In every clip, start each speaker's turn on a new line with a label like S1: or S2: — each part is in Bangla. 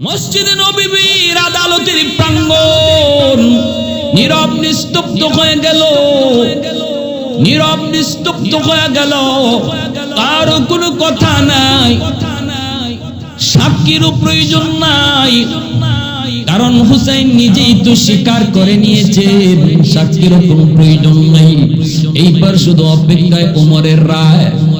S1: মসজিদে নবীর আদালতের প্রাঙ্গণ। নীরব নিস্তব্ধ হয়ে গেল। নীরব নিস্তব্ধ হয়ে গেল। কারও কোনো কথা নাই। সাক্ষীরও প্রয়োজন নাই। কারণ হুসাইন নিজেই তো স্বীকার করে নিয়েছে সাক্ষীরও কোনো প্রয়োজন নাই। এইবার শুধু অপেক্ষায় ওমরের রায়।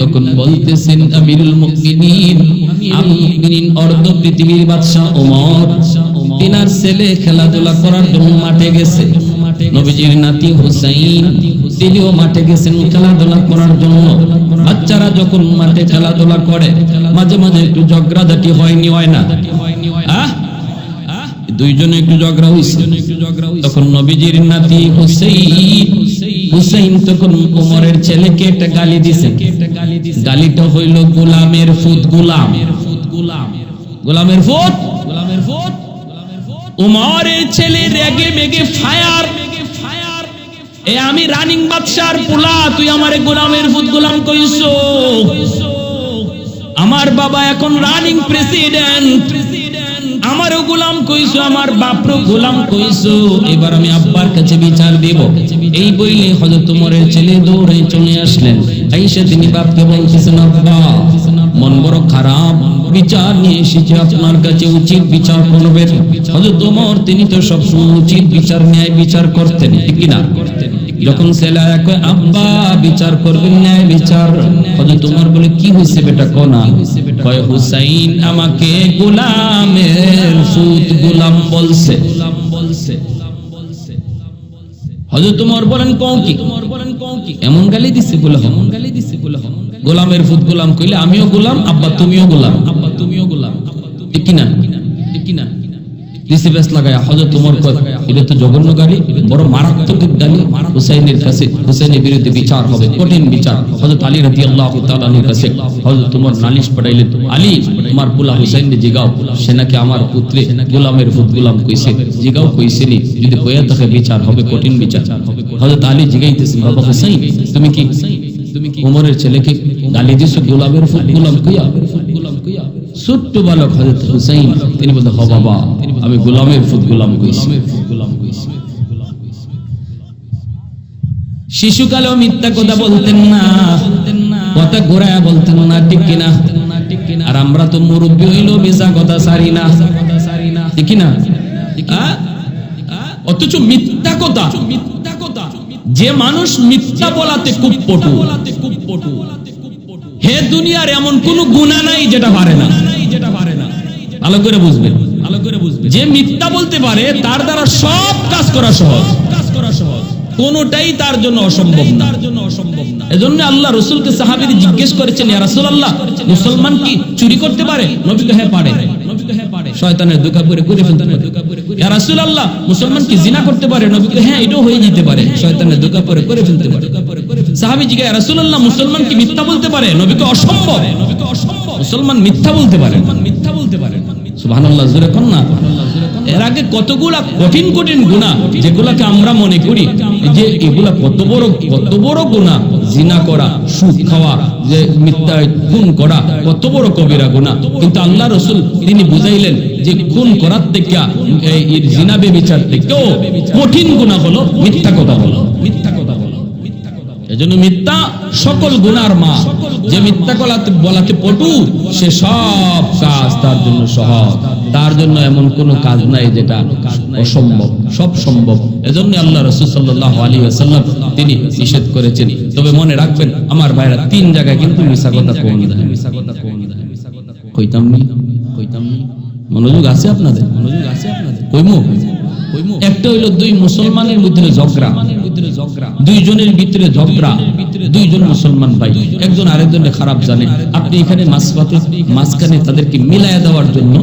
S1: তখন বলতেছেন, আমিরুল মুমিনিন আমিরুল মুমিনিন অর্ধ পৃথিবীর বাদশা ওমর। তিনার ছেলে খেলাধুলা করার জন্য মাঠে গেছে। নবীজির নাতি হুসাইন তিনিও মাঠে গেছেন খেলাধুলা করার জন্য। বাচ্চারা যখন মাঠে খেলাধুলা করে, মাঝে মাঝে একটু ঝগড়াঝাটি হয়নি হয় না? দুইজনে একটু ঝগড়া হয়েছে তখন নবীজির নাতি হুসেইন হুসেইন তখন উমরের ছেলেকে একটা গালি দিছে। গালিটা হইল গোলামের ফুত গোলাম। গোলামের ফুট গোলামের ফুট উমরের ছেলে রেগে মেগে ফায়ার। এ আমি রানিং বাদশার পোলা, তুই আমারে গোলামের ফুট গোলাম কইছো। আমার বাবা এখন রানিং প্রেসিডেন্ট প্রেসিডেন্ট। আমারও গোলাম কইছো, আমার বাপরও গোলাম কইছো। এবার আমি আব্বার কাছে বিচার দেব। এই বইলে হযরত উমরের ছেলে দৌড়ে চলে আসলেন। আইসা তিনি বাপকে বলতেছেন, আব্বা, মন বড় খারাপ। বিচার নিয়ে এসেছে, আপনার কাছে উচিত বিচার করবেন হযরত উমর, তিনি তো সবসময় উচিত বিচার ন্যায় বিচার করতেন, ঠিক কিনা যখন ছেলে কয় আব্বা, বিচার করবেন ন্যায় বিচার। হযরত উমর বলে, কি হইছে বেটা কোনা কয়, হুসাইন আমাকে গোলামের সুত গোলাম বলছে। গোলাম কইলে, আমিও গোলাম, আব্বা, তুমিও গোলাম। আব্বা, তুমিও গোলাম। ঠিক বেশ লাগায়, হযরত উমর কয়, এটা তো জঘন্য গালি বড় মারাত্মক গালি হুসাইনের কাছে, হুসাইনের বিরুদ্ধে বিচার হবে, কঠিন বিচার। হযরত আলী রাদিয়াল্লাহু তাআলার কাছে, হযরত উমর নালিশ পাঠাইলেন আলী, তোমার পুলা হুসাইনকে জিগাও, সে আমার পুত্রে গোলামের ফুত গোলাম কইছে, জিগাও কইছেনি যদি কইয়া থাকে বিচার হবে, কঠিন বিচার। হযরত আলী জিগাইতেছেন, বাবা হুসাইন, তুমি কি তুমি কি উমরের ছেলেকে গালি দিছো গোলামের ফুত গোলাম কইয়া? ছোট্ট বালক হযরত হুসাইন, তিনি বলতে হ বাবা, আমি গোলামের ফুত গোলাম কইছি। শিশুকালেও মিথ্যা কথা বলতেন না, কথা ঘোরায় বলতেন না, ঠিক কিনা? আর আমরা তো মুরব্বী হইল বেজা কথা সারি না। ঠিক কিনা? অথচ মিথ্যা কথা মিথ্যা কথা যে মানুষ মিথ্যা বলাতে খুব পটু হে দুনিয়ার এমন কোন গুণা নাই যেটা পারে না। ভালো করে বুঝবেন ভালো করে বুঝবেন যে মিথ্যা বলতে পারে, তার দ্বারা সব কাজ করা সহজ। কাজ করা সহজ কোনটাই তার জন্য অসম্ভব তার জন্য অসম্ভব এজন্য আল্লাহ রসুলকে সাহাবীর জিজ্ঞেস করেছেন, ইয়া রাসূলুল্লাহ, মুসলমান কি চুরি করতে পারে? নবী তো হ্যাঁ পারে। নবী মুসলমান নবী মিথ্যা বলতে পারে? নবীকে অসম্ভব। মুসলমান মিথ্যা বলতে পারে না? এর আগে কতগুলা কঠিন কঠিন যেগুলাকে আমরা মনে করি যে এগুলা কত বড় কত বড় জিনা করা খাওয়া, যে মিথ্যা খুন করা, কত বড় কবিরা গুনাহ কিন্তু আল্লাহ রসুল তিনি বুঝাইলেন যে খুন করার থেকে জিনা বেবিচার থেকেও কঠিন গুনাহ হলো মিথ্যা কথা বলো। মিথ্যা এজন্য মিথ্যা সকল গুনার মা। যে মিথ্যা কলাতে বলাতে পটু, সে সব কাজ তার জন্য সহজ। তার জন্য এমন কোনো কাজ নাই যেটা অসম্ভব, সব সম্ভব। এজন্য আল্লাহ রসুল সাল্লাহ আলী আসাল্লাম তিনি নিষেধ করেছেন। তবে মনে রাখবেন, আমার ভাইরা তিন জায়গায় কিন্তু মিশা কথা কম মিশা কইতাম নি? কইতাম নি? মনোযোগ আছে আপনাদের? মনোযোগ আছে আপনাদের? কইমু? একটা হইল দুই মুসলমানের মধ্যে ঝগড়া। দুইজনের ভিতরে ঝগড়া। দুইজন মুসলমান ভাই একজন আরেকজনের খারাপ জানে। আপনি এখানে মাঝপাতে মাঝখানে তাদেরকে মিলায়া দেওয়ার জন্য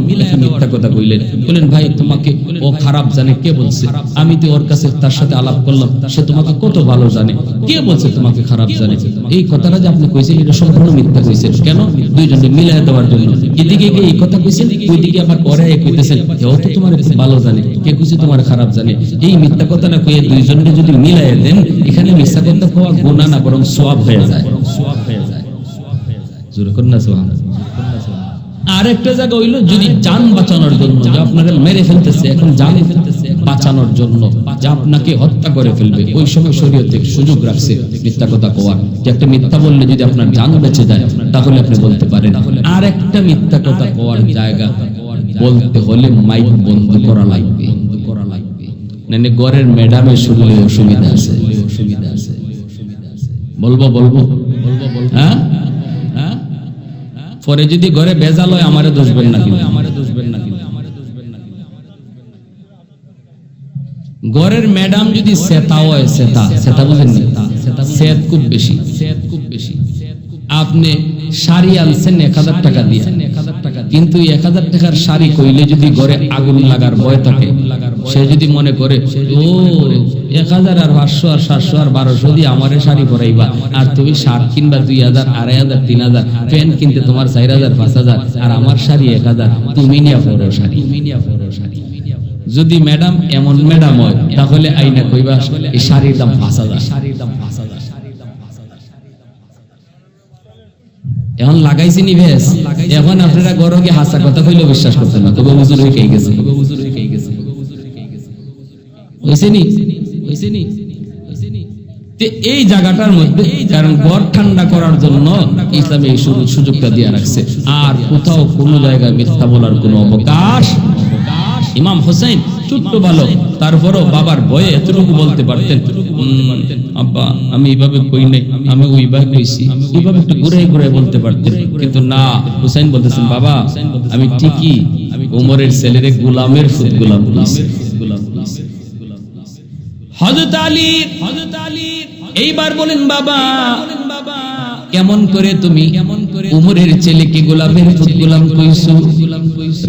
S1: মিথ্যা কথা কইলেন। বলেন ভাই তোমাকে ও খারাপ জানে কে বলছে? আমি তো ওর কাছে তার সাথে আলাপ করলাম সে তোমাকে কত ভালো জানে? কে বলছে তোমাকে খারাপ জানে? এই কথাটা যে আপনি কইছেন এটা সম্পূর্ণ মিথ্যা কইছেন। কেন? দুইজনকে মিলায়া দেওয়ার জন্য। এদিকে গিয়ে এই কথা কইছেন ওইদিকে আবার পরে কইতেছেন ও তো তোমার ভালো জানে। কে কইছে তোমার খারাপ জানে? এই মিথ্যা কথা না কইয়ে দুইজনকে যদি মিলাইয়া দেন এখানে মিথ্যা কথা কোয়া গুনাহ না বরং সওয়াব হয়ে যায়। আর একটা জায়গা হইল যদি যান বাঁচানোর জন্য আপনাকে মেরে ফেলতেছে, এখন যান ফেলতেছে বাঁচানোর জন্য, যে আপনাকে হত্যা করে ফেলবে, ওই সময় সুযোগ রাখছে মিথ্যা কথা কোয়ার। যে একটা মিথ্যা বললে যদি আপনার যান বেঁচে যায়, তাহলে আপনি বলতে পারেন আর একটা মিথ্যা কথা কোয়ার জায়গা বলতে হলে মাইক বন্ধ করা লাগবে। করা লাগবে ঘরের ম্যাডামের শুনলে অসুবিধা আছে। বলব বলব। হ্যাঁ? হ্যাঁ? পরে যদি ঘরে বেজাল হয়, আমারে দোষবেন না কিন্তু দোষবেন না ঘরের ম্যাডাম যদি সেতা হয়, সেতা। সেতা বুঝেন সেত খুব বেশি সেত খুব বেশি। আপনি শাড়ি আনছেন এক হাজার টাকা দিয়ে। কিন্তু এক হাজার টাকার শাড়ি কইলে যদি ঘরে আগুন লাগার ভয় থাকে সে যদি মনে করে ও এক হাজার আর পাঁচশো আর সাতশো আর বারোশো দিয়ে আমারে শাড়ি পরাইবা। আর তুমি শার্ট কিনবা দুই হাজার আড়াই হাজার তিন হাজার প্যান্ট কিনতে তোমার চার হাজার পাঁচ হাজার। আর আমার শাড়ি এক হাজার তুমি নিয়ে পড়ো শাড়ি। তুমি নিয়ে পড়ো শাড়ি। যদি ম্যাডাম এমন ম্যাডাম হয় তাহলে আইনা কইবা এই শাড়ির দাম পাঁচ হাজার। শাড়ির দাম পাঁচ হাজার এখন লাগাইছি নি ভেস এখন আপনারা গরগে হাসা কথা কইলেও বিশ্বাস করতেন না তবে হুজুর হয়ে কে গেছে। কে হইছে নি? হইছে নি? এই জায়গাটার মধ্যে, কারণ ঘর ঠান্ডা করার জন্য ইসলামে এই সুযোগ সুযোগটা দিয়ে রাখছে। আর কোথাও কোনো জায়গায় মিথ্যা বলার কোনো অবকাশ। ইমাম হোসেন ছোট্ট বালক, তারপরও বাবার ভয়ে এতটুকু বলতে পারতেন আব্বা, আমি এইভাবে কই নাই, আমি ওইভাবে কইছি। এইভাবে একটু ঘুরে ঘুরে বলতে পারতেন। কিন্তু না, হুসাইন বলতেছেন, বাবা, আমি ঠিকই উমরের ছেলেরে গোলামের ফুট গোলাম হযরত আলী হযরত আলী, এইবার বলেন, বাবা, কেমন করে তুমি উমরের ছেলেকে গোলামের ফুট গোলাম কইছো?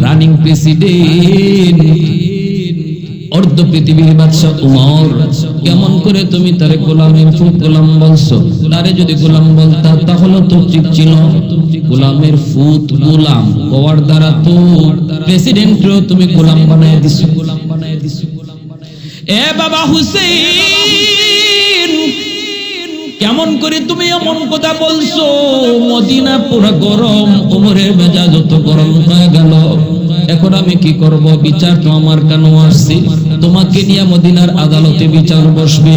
S1: রানিং প্রেসিডেন্ট অর্ধ পৃথিবীর বাদশাহ উমর, কেমন করে তুমি তারে গোলামের ফুল গোলাম বলছো? তারে যদি গোলাম বলতা, তাহলে তো ঠিক ছিল। গোলামের ফুত গোলাম হওয়ার দ্বারা তো প্রেসিডেন্টও তুমি গোলাম বানায় দিছো। গোলাম বানায় দিছো এ বাবা হুসেন কেমন করে তুমি এমন কথা বলছো? মদিনা পুরো গরম, ওমরের মেজাজ যত গরম হয়ে গেল। এখন আমি কি করব? বিচার তো আমার কেন আসছে? তোমাকে নিয়ে মদিনার আদালতে বিচার বসবে।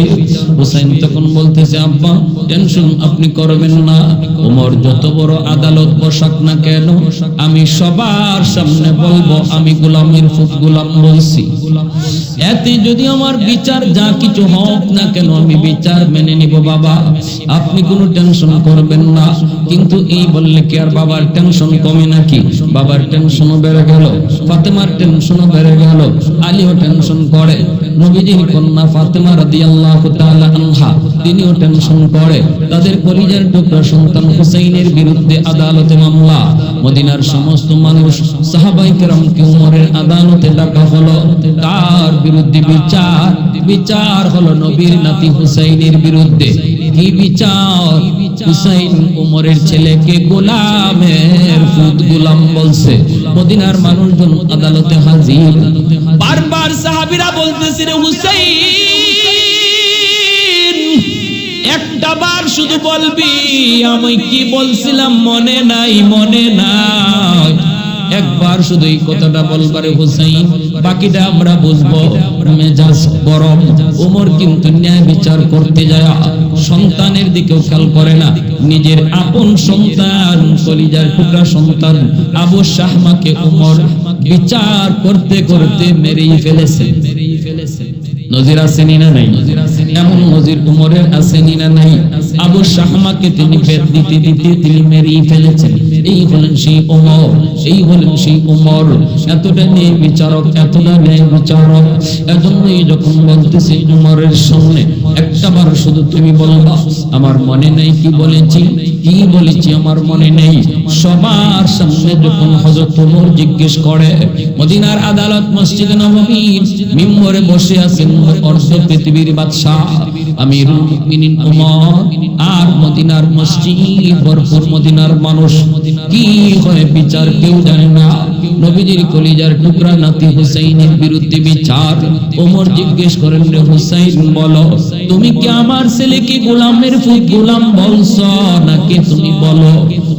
S1: হুসাইন তখন বলতেছে, আব্বা, টেনশন আপনি করবেন না। ওমর যত বড় আদালত বসাক না কেন? আমি সবার সামনে বলব, আমি গোলামের ফুট গোলাম বলছি। এতে যদি আমার বিচার যা কিছু হোক না কেন, আমি বিচার মেনে নিব, বাবা। আপনি কোনো টেনশন করবেন না, কিন্তু এই বললে কি আর বাবার টেনশন কমে নাকি? বাবার টেনশনও বেড়ে গেল, ফাতেমার টেনশনও বেড়ে গেল, আলীও টেনশন করে, নবীজির কন্যা ফাতেমা রাদিয়াল্লাহু তাআলা আনহা, তিনিও টেনশন করে। তাদের পরিবার টুকরা সন্তান হুসাইনের বিরুদ্ধে আদালতে মামলা। মদিনার সমস্ত মানুষ সাহাবাই কেরামকে উমরের আদালতে ডাকা হলো। তার বিরুদ্ধে বিচার বিচার হলো নবীর নাতি হুসাইনের বিরুদ্ধে। কি বিচার? হুসাইন উমরের ছেলেকে গোলামের ফুট গোলাম বলছে। মদিনার মানুষজন আদালতে হাজির। বারবার সাহাবীরা বলতেছে রে হুসাইন, একটা বার শুধু বলবি, আমি কি বলছিলাম মনে নাই মনে নাই। একবার শুধু এই কথাটা বলবারে হুসাইন। বাকিটা আমরা বুঝব। মেজাজ গরম। ওমর কিন্তু ন্যায় বিচার করতে যায়। সন্তানের দিকেও খেয়াল করে না। নিজের আপন সন্তান কলিজার টুকরা সন্তান। আবু শাহমাকে ওমর বিচার করতে করতে মেরেই ফেলেছে। মেরেই ফেলেছে। নজির আসেনি না নাই? এমন নজির উমরের আসেনি না নাই? আবু শাহমাকে তিনি বেদ দিতে দিতে তিনি মেরেই ফেলেছেন। এই হলেন সেই উমর, এই হলেন সেই উমর। এতটা নেই বিচারক, এতটা নেই বিচারক। এজন্যই যখন বলতেছি উমরের সামনে একটা বার শুধু তুমি বলবা আমার মনে নেই কি বলেছি কি বলেছি আমার মনে নেই। সবার সামনে যখন হযরত ওমর জিজ্ঞেস করে, মদিনার আদালত, মসজিদ নববীর মিম্বরে বসে আছেন অর্ধ পৃথিবীর বাদশা আমিরুল মুমিনিন ওমর, আর মদিনার মসজিদ, ভরপুর মদিনার মানুষ। কি হয় বিচার, কেউ জানে না। নবীজির কলিজার টুকরা নাতি হুসাইনের বিরুদ্ধে বিচার। ওমর জিজ্ঞেস করেন, রে হুসাইন তুমি কি আমার ছেলেকে গোলামের গোলাম বলছো? নাকি তুমি বলো,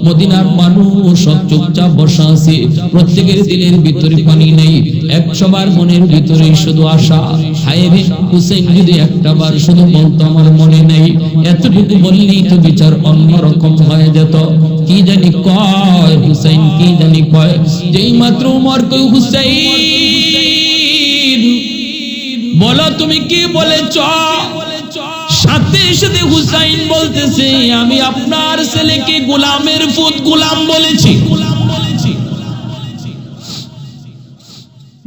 S1: মদিনার মানুষ সব চুপচাপ বসা আছে। প্রত্যেকের দিলের ভিতরে পানি নেই। একশোবার মনের ভিতরে শুধু আশা। হায় হুসেন যদি একটা বার শুধু বলতো, আমার মনে নেই। এতটুকু বললেই তো বিচার অন্যরকম হয়ে যেত। কি জানি কয় হুসেন কি জানি কয়? যেই মাত্র উমর কই হুসেন বলো তুমি কি বলেছ? সাথে সাথে হুসাইন বলতেছে, আমি আপনার ছেলেকে গোলামের ফুত গোলাম বলেছি।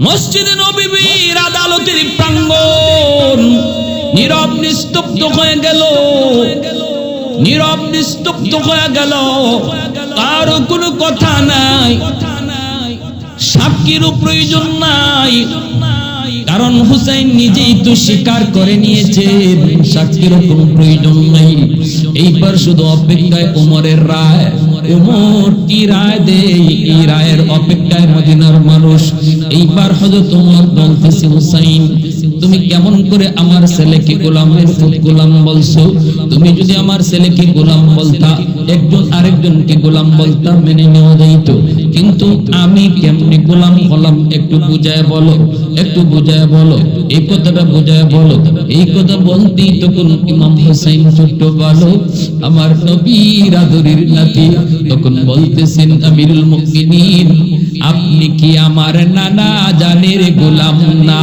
S1: মসজিদে নবীর আদালতের প্রাঙ্গণ। নীরব নিস্তব্ধ হয়ে গেল। নীরব নিস্তব্ধ হয়ে গেল। কারও কোনো কথা নাই। সাক্ষীরও প্রয়োজন নাই। কারণ হুসাইন নিজেই তো স্বীকার করে নিয়েছে সাক্ষীরও কোনো প্রয়োজন নাই। এইবার শুধু অপেক্ষায় উমরের রায়। উমর কি রায় দেই এই রায়ের অপেক্ষায় মদিনার মানুষ। এইবার হযরত উমর বলতেছে, হুসাইন তুমি কেমন করে আমার ছেলেকে গোলামের ফুট গোলাম বলছো? তুমি যদি আমার ছেলেকে গোলাম বলতা, একজন আরেকজনকে গোলাম বলতা, মেনে নেওয়া যাইত। কিন্তু আমি কেমনি গোলাম হলাম একটু বুঝায় বলো, একটু বুঝায় বলো, এই কথাটা বুঝায় বলো। এই কথা বলতেই তখন ইমাম হোসেন ছোট্ট বলো আমার নবীর আদরের নাতি, তখন বলতেছেন, আমিরুল মুমিনিন, আপনি কি আমার নানা জানের গোলাম না?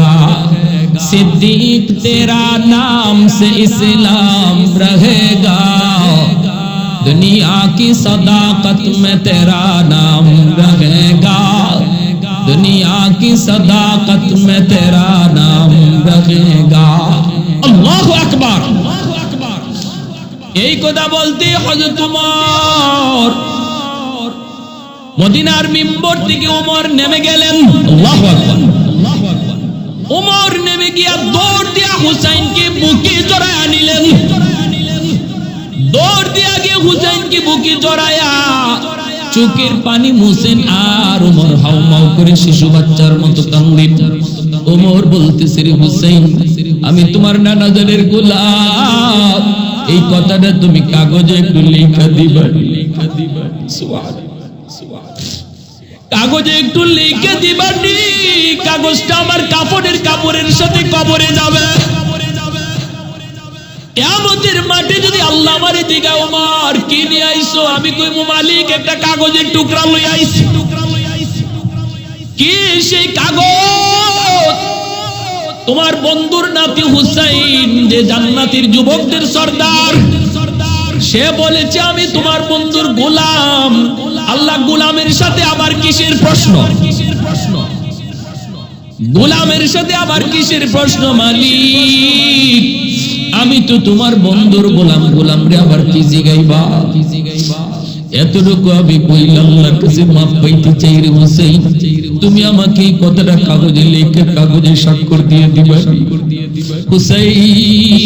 S1: सिद्दीक तेरा नाम से इस्लाम रहेगा दुनिया की सदाकत में तेरा नाम रहेगा दुनिया की सदाकत में तेरा नाम रहेगा अल्लाह अकबर এই কথা বলতে হযরত উমর মদিনার মিম্বর থেকে উমর নেমে গেলেন আল্লাহু আকবার আল্লাহু আকবার উমর নেমে গিয়া দৌড় দিয়া হুসাইনকে বুকে জড়ায় আনিলেন দৌড় দিয়া গিয়ে হুসাইনকে বুকে জড়ায়া চোখের পানি মুছেন আর উমর হাউ মাউ করে শিশু বাচ্চার মতো কান্দিন। ওমর বলতেছে, রে হুসাইন, আমি তোমার নানা জানের গোলাম। এই কথাটা তুমি কাগজে একটু লেখা দিবা লেখা দিবা। সুবহানাল্লাহ। কাগজে একটু লিখে দিবানি কাগজটা আমার কাপড়ের কাপড়ের সাথে কবরে যাবে। কেমতের মাঠে যদি আল্লাহ দিগা, উমার, কি নিয়ে আইছো আমি কইব মালিক একটা কাগজের টুকরা লই আইছি। কি সেই কাগজ? তোমার বন্ধুর নাতি হুসাইন, যে জান্নাতের যুবকদের সর্দার সর্দার। সে বলেছে, আমি তোমার বন্ধুর গোলাম। আল্লাহ গোলামের সাথে আবার কিসের প্রশ্ন? গোলামের সাথে আবার কিসের প্রশ্ন, মালিক? আমি তো তোমার বন্ধুর গোলাম গোলাম রে, আবার কি জিগাইবা? এতটুকু আমি কাছে মাপ পাইতে চাই রে তুমি আমাকে কথাটা কাগজে লিখে, কাগজে স্বাক্ষর দিয়ে দিবা। হুসাইন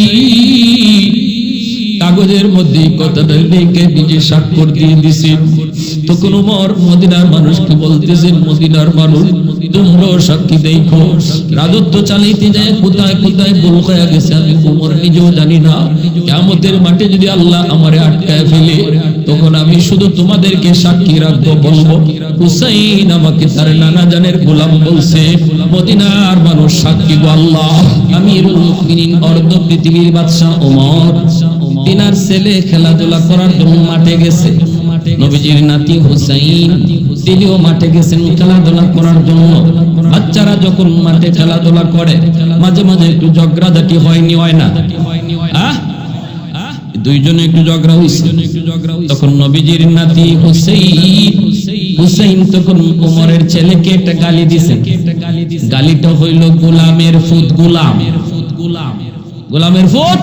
S1: কাগজের মধ্যে কথাটা লিখে নিজে স্বাক্ষর দিয়ে দিছে? তখন উমর মদিনার মানুষকে বলতেছেন মদিনার মানুষ তোমরা সাক্ষী দেখো। রাজত্ব চালাইতে যায়, কোথায় কোথায় হয়ে গেছে আমি উমর নিজেও জানি না। কেমতের মাঠে যদি আল্লাহ আমারে আটকায় ফেলে, তখন আমি শুধু তোমাদেরকে সাক্ষী রাখব বলব। হুসাইন আমাকে তার নানা জানের গোলাম বলছে, মদিনার মানুষ সাক্ষী গো আল্লাহ। মুমিনিন, অর্ধ পৃথিবীর বাদশা ওমর তিনার ছেলে খেলাধুলা করার জন্য মাঠে গেছে। নবীজির নাতি হুসাইন তিনিও মাঠে গেছেন খেলাধুলা করার জন্য। বাচ্চারা যখন মাঠে খেলাধুলা করে, মাঝে মাঝে একটু ঝগড়াঝাটি হয়নি, হয় না? দুইজনে একটু ঝগড়া হইছে। তখন নবীজির নাতি হুসাইন হুসাইন তখন উমরের ছেলেকে একটা গালি দিছে গালিটা হইল, গোলামের ফুত গোলাম। গোলামের ফুত গোলামের ফুত?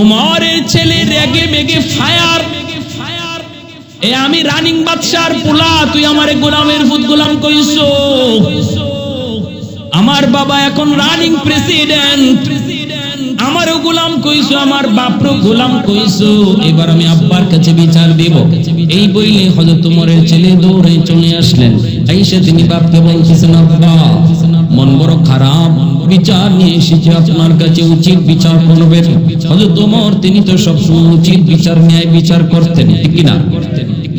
S1: উমরের ছেলে রেগে মেগে ফায়ার। এ আমি রানিং বাদশার পোলা, তুই আমারে গোলামের ফুত গোলাম কইছো আমার বাবা এখন রানিং প্রেসিডেন্ট। আমারও গোলাম কইছো আমার বাপরও গোলাম কইছো এবার আমি আব্বার কাছে বিচার দেব। এই বইলে হযরত উমরের ছেলে দৌড়ে চলে আসলেন। আইসা তিনি বাপকে বলতেছেন, আব্বা মন বড় খারাপ। বিচার নিয়ে এসেছে আপনার কাছে উচিত বিচার করবেন। হযরত উমর তিনি তো সব উচিত বিচার, ন্যায় বিচার করতেন, ঠিক কি না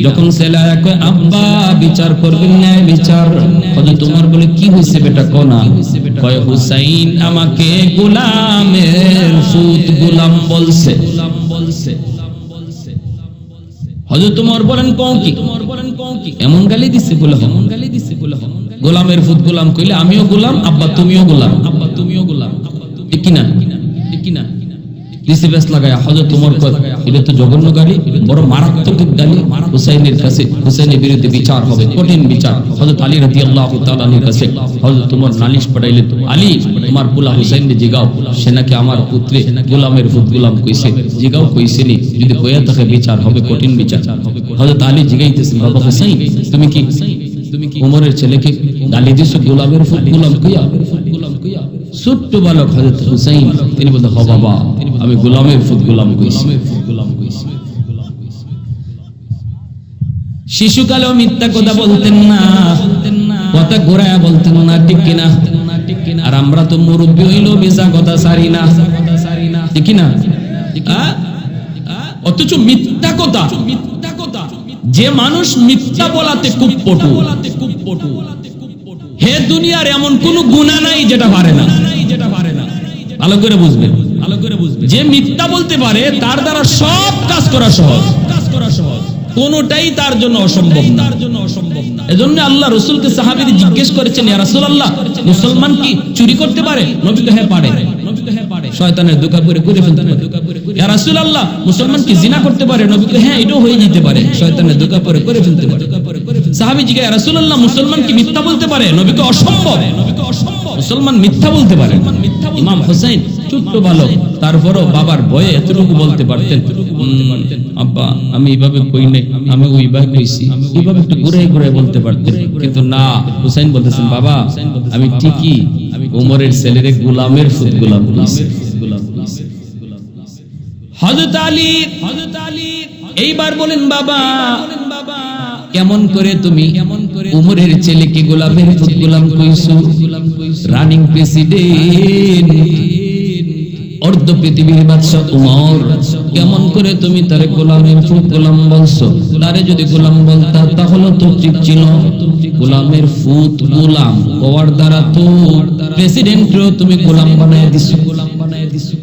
S1: যখন আব্বা, বিচার করবেন, ন্যায় বিচার। উমর বলে, কি বেটা কোনা কয়, হুসাইন আমাকে গোলামের গোলাম বলছে। উমর বলেন কি? বলেন এমন গালি দিছে বলে এমন গালি দিছে বলে গোলামের ফুত গোলাম কইলে আমিও গোলাম আব্বা তুমিও গোলাম। আব্বা তুমিও গোলাম। ঠিক কি না ঠিক কি না লাগায় হযরত উমর কয় এটা তো জঘন্য গালি বড় মারাত্মক গালি হুসাইনের কাছে হুসাইনের বিরুদ্ধে বিচার হবে কঠিন বিচার। হযরত আলী রাদিয়াল্লাহু তাআলা এর কাছে হযরত উমর নালিশ পড়াইলে আলী তোমার পুলা হুসাইনকে জিগাও সে নাকি আমার পুত্রে গোলামের ফুত গোলাম কইছে। জিগাও কইছে নি যদি কইয়া থাকে বিচার হবে কঠিন বিচার। হযরত আলী জিগাইতেছেন বাবা হুসাইন তুমি কি উমরের ছেলেকে গালি দিছো? গোলামের ফুত গোলাম কইয়া? ছোট্ট বালক হযরত হুসাইন, তিনি বলতে হ বাবা, আমি গোলামের ফুত গোলাম কইছি। শিশুকালেও মিথ্যা কথা বলতেন না, কথা ঘোরায়া বলতেন না, ঠিক কিনা? আর আমরা তো মুরব্বী হইলেও মিশা কথা সারি না। ঠিক কিনা? অথচ মিথ্যা কথা মিথ্যা কথা। যে মানুষ মিথ্যা বলাতে খুব পটু। হে দুনিয়ার এমন কোন গুণা নাই যেটা পারে না। ভালো করে বুঝবেন। ভালো করে বুঝবেন যে মিথ্যা বলতে পারে, তার দ্বারা সব কাজ করা সহজ। কাজ করা সহজ কোনটাই তার জন্য অসম্ভব তার জন্য অসম্ভব না। এজন্য আল্লাহ রসুলকে সাহাবীরা জিজ্ঞেস করেছেন, ইয়া মুসলমান কি চুরি করতে পারে? নবী তো হ্যাঁ পারে। শয়তানের দোকা করে করে ইয়া রাসূলুল্লাহ মুসলমান কি জিনা করতে পারে নবী হ্যাঁ এটাও হয়ে যেতে পারে। শয়তানের দোকা করে করে ফেলতে পারে। সাহাবী জিজ্ঞাসা রাসূলুল্লাহ মুসলমান কি মিথ্যা বলতে পারে? নবীকে অসম্ভব। নবীকে অসম্ভব মুসলমান মিথ্যা বলতে পারে। ইমাম হোসেন ছোট্ট বালক, তারপরও বাবার ভয়ে এতটুকু বলতে পারতেন আব্বা, আমি এইভাবে কই নাই, আমি ওইভাবে কইছি এইভাবে একটু ঘুরে ঘুরে বলতে পারতেন। কিন্তু না, হুসাইন বলতেছেন, বাবা, আমি ঠিকই উমরের ছেলেরে গোলামের ফুট গোলাম কইছি হযরত আলী হযরত আলী, এইবার বলেন, বাবা, কেমন করে তুমি উমরের ছেলেকে গোলামের ফুট গোলাম কইছো? রানিং প্রেসিডেন্ট অর্ধ পৃথিবীর বাদশা উমর। কেমন করে তুমি তারে গোলামের ফুল গোলাম বলছো? তারে যদি গোলাম বলতা, তাহলে তো ঠিক ছিল। গোলামের ফুট গোলাম হওয়ার দ্বারা তো প্রেসিডেন্টও তুমি গোলাম বানায় দিছো। গোলাম বানায় দিছো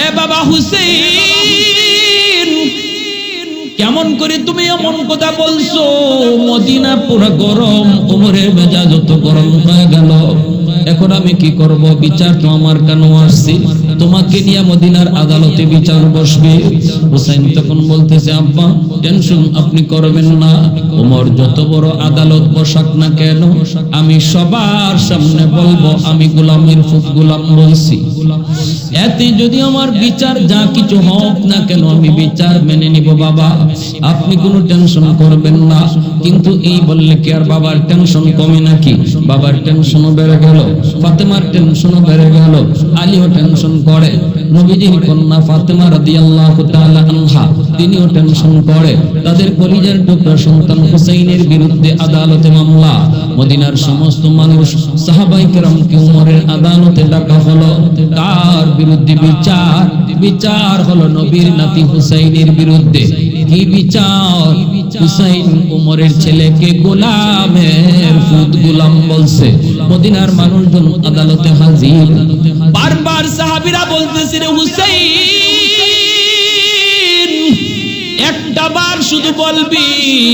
S1: এ বাবা হুসেন কেমন করে তুমি এমন কথা বলছো? মদিনা পুরা গরম উমরের মেজাজ যত গরম হয়ে গেল। এখন আমি কি করব? বিচার তো আমার কেন আসছে? তোমাকে নিয়ে মদিনার আদালতে বিচার বসবে। হুসাইন তখন বলতেছে, আব্বা, টেনশন আপনি করবেন না। ওমর যত বড় আদালত বসাক না কেন, আমি সবার সামনে বলব, আমি গোলামের ফুট গোলাম বলছি। এতে যদি আমার বিচার যা কিছু হোক না কেন, আমি বিচার মেনে নিব, বাবা। আপনি কোনো টেনশন করবেন না। কিন্তু এই বললে কি আর বাবার টেনশন কমে নাকি? বাবার টেনশনও বেড়ে গেল, ফাতেমার টেনশন বেড়ে গেল, আলীও টেনশন করে নবীজির কন্যা ফাতেমা রাদিয়াল্লাহু তাআলা আনহা, তিনিও টেনশন তাদের টুকরা সন্তান হুসাইনের বিরুদ্ধে আদালতে মামলা। মদিনার সমস্ত মানুষ সাহাবাই উমরের আদালতে ডাকা হলো। তার বিরুদ্ধে বিচার। বিচার হলো নবীর নাতি হুসাইনের বিরুদ্ধে। কি বিচার? হুসাইন উমরের ছেলেকে গোলামের গোলাম বলছে। মদিনার মানুষজন আদালতে হাজির। বারবার বলতেছে রে হুসাইন একটা বার শুধু বলবি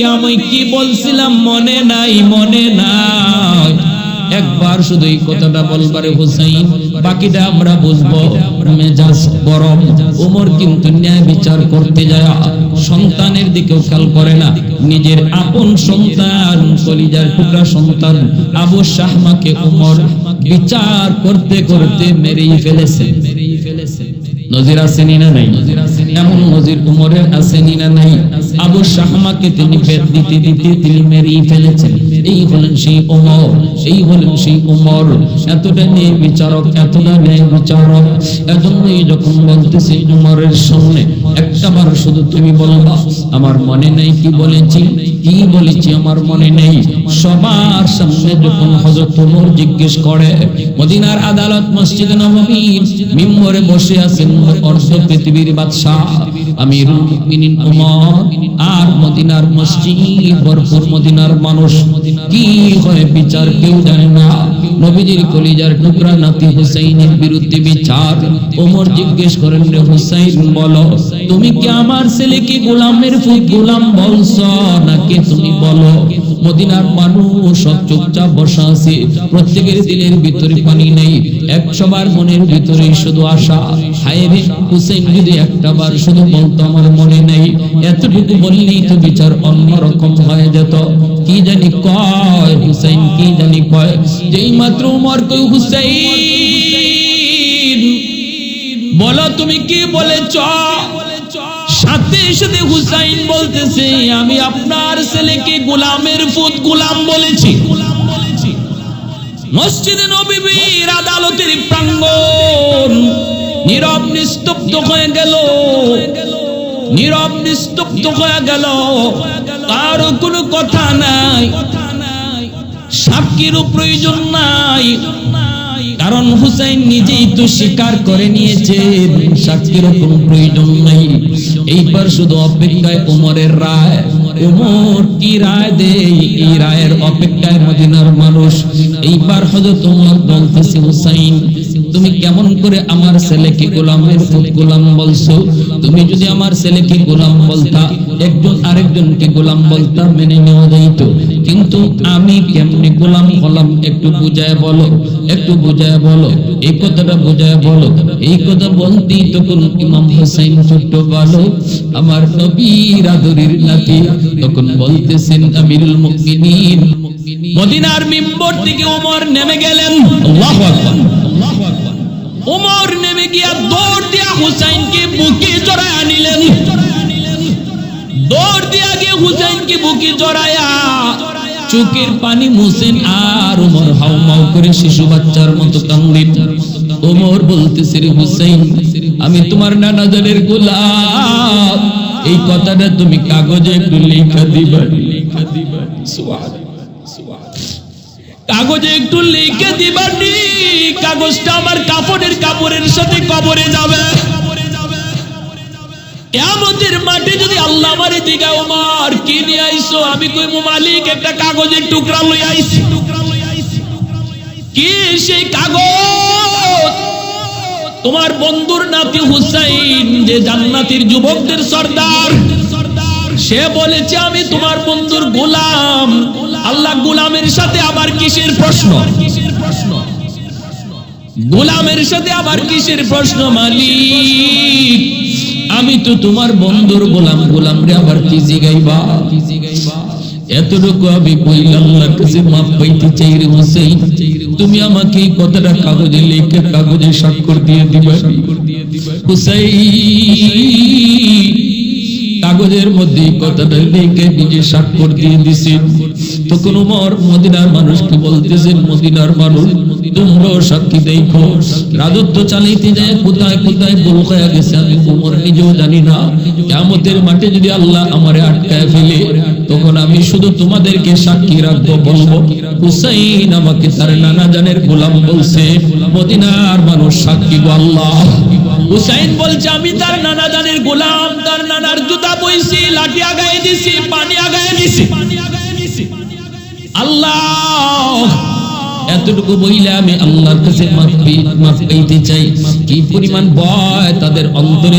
S1: আমি কি বলছিলাম মনে নাই মনে নাই। একবার শুধু এই কথাটা বলবারে হুসাইন, বাকিটা আমরা বুঝব মেজাজ গরম। ওমর কিন্তু ন্যায় বিচার করতে যায়, সন্তানের দিকেও খেয়াল করে না। নিজের আপন সন্তান, কলিজার টুকরা সন্তান, আবু শাহমাকে ওমর বিচার করতে করতে মেরেই ফেলেছে মেরেই ফেলেছে। নজির আসেনি না নাই? এমন নজির উমরের আসেনি না নাই? আবু শাহমাকে তিনি বেদ দিতে দিতে তিনি মেরেই ফেলেছেন। এই হলেন সেই উমর এই হলেন সেই উমর এতটা নিয়ে বিচারক, এতটা ন্যায় বিচারক, এজন্যই যখন বলতেছি উমরের সামনে, একটা বার শুধু তুমি বলবা আমার মনে নেই কি বলেছি কি বলেছি আমার মনে নেই। সবার সামনে যখন হযরত উমর জিজ্ঞেস করে, মদিনার আদালত মসজিদ নববীর মিম্বরে বসে আছেন অর্ধ পৃথিবীর বাদশাহ, আমিরুল মুমিনিন উমর আর মদিনার মসজিদ, ভরপুর মদিনার মানুষ। কি হয় বিচার কেউ জানে না। নবীজির কলিজার টুকরা নাতি হুসাইনের বিরুদ্ধে বিচার। ওমর জিজ্ঞেস করেন রে হুসাইন, বলো, তুমি কি আমার ছেলেকে গোলামের ফুট গোলাম বলছো নাকি তুমি বলো? মদিনার মানুষ সব চুপচাপ বসা আছে। প্রত্যেকের দিলের ভিতরে পানি নেই। এক সবার মনের ভিতরে শুধু আশা। হায় রে হুসেন যদি একটা বার শুধু বলতো, আমার মনে নেই। এতটুকু বললেই তো বিচার অন্যরকম হয়ে যেত। কি জানি কয় হুসাইন, কি জানি কয়? যেই মাত্র উমর কই হুসাইন? বলো তুমি কি বলেছ? সাথে সাথে হুসাইন বলতেছে, আমি আপনার ছেলেকে গোলামের ফুত গোলাম বলেছি। মসজিদে নবীর আদালতের প্রাঙ্গণ নীরব নিস্তব্ধ হয়ে গেল। নীরব নিস্তব্ধ হয়ে গেল। কারও কোনো কথা নাই। সাক্ষীরও প্রয়োজন নাই। কারণ হুসাইন নিজেই তো স্বীকার করে নিয়েছে সাক্ষীর কোনো প্রয়োজন নাই। এইবার শুধু অপেক্ষায় উমরের রায়। উমর কি রায় দেয়? এই রায়ের অপেক্ষায় মদিনার মানুষ। এইবার হযরত উমর বলতেছে, হুসাইন তুমি কেমন করে আমার ছেলেকে গোলামের গোলাম বলছো? তুমি যদি আমার ছেলেকে গোলাম বলতা, একজন আরেকজনকে গোলাম বলতা, মেনে নেওয়া যাইত। কিন্তু আমি কেমনি গোলাম হলাম একটু বুঝায় বলো, একটু বুঝায় বলো, এই কথাটা বুঝায় বলো। এই কথা বলতেই তখন ইমাম হোসেন ছোট্ট বলো আমার নবীর আদরের নাতি, তখন বলতেছেন, আমিরুল মুমিনিন, মদিনার মিম্বর থেকে ওমর নেমে গেলেন। আল্লাহু আকবার। ওমর নেমে গিয়া দৌড় দিয়া হুসাইনকে বুকে জড়ায় আনিলেন দৌড় দিয়া গিয়ে হুসাইনকে বুকে জড়ায়া চোখের পানি মুছেন। আর ওমর হাউ মাউ করে শিশু বাচ্চার মতো কান্দিন। ওমর বলতেছে, রে হুসাইন, আমি তোমার নানা জানের গোলাম। এই কথাটা তুমি কাগজে একটু লেখা দিবা। লেখা দিবা। সুবহানাল্লাহ। কাগজে একটু লিখে দিবানি। কাগজটা আমার কাপড়ের কাপড়ের সাথে কবরে যাবে। মাঠে যদি আল্লাহ কি নিয়ে আইছো আমি কইমু মালিক একটা কাগজের টুকরা লই আইছি। কি সেই কাগজ? তোমার বন্ধুর নাতি হুসাইন, যে জান্নাতের যুবকদের সর্দার, সে বলেছে, আমি তোমার বন্ধুর গোলাম। আল্লাহ গোলামের সাথে আবার কিসের প্রশ্ন? গোলামের সাথে আবার কিসের প্রশ্ন, মালিক? আমি তো তোমার বন্ধুর গোলাম গোলাম রে, আবার কি জিগাইবা? কি জিগাইবা এতটুকু আমি কাছে মাপ পাইতে চাই রে তুমি আমাকে কথাটা কাগজে লিখে, কাগজে স্বাক্ষর দিয়ে দিবা। কাগজের মধ্যে কথাটা লিখে নিজে স্বাক্ষর দিয়ে দিছে। তখন উমর মদিনার মানুষকে বলতেছেন মদিনার মানুষ তোমরাও সাক্ষী দেখো। রাজত্ব চালাইতে যায় কোথায় কোথায় ভুল হয়ে গেছে আমি উমর নিজেও জানি না। কেমতের মাঠে যদি আল্লাহ আমারে আটকায় ফেলে তখন আমি শুধু তোমাদেরকে সাক্ষী রাখব বলব। হুসাইন আমাকে তার নানা জানের গোলাম বলছে মদিনার মানুষ সাক্ষী গো আল্লাহ। হুসাইন বলছে আমি তার নানা জানের গোলাম তার নানার জুতা বইছি লাঠি আগায় দিছি পানি আগায় দিছি। আল্লাহ এতটুকু বইলে আমি আল্লাহর কাছে মাফ পেতে চাই। কি পরিমাণ ভয় তাদের অন্তরে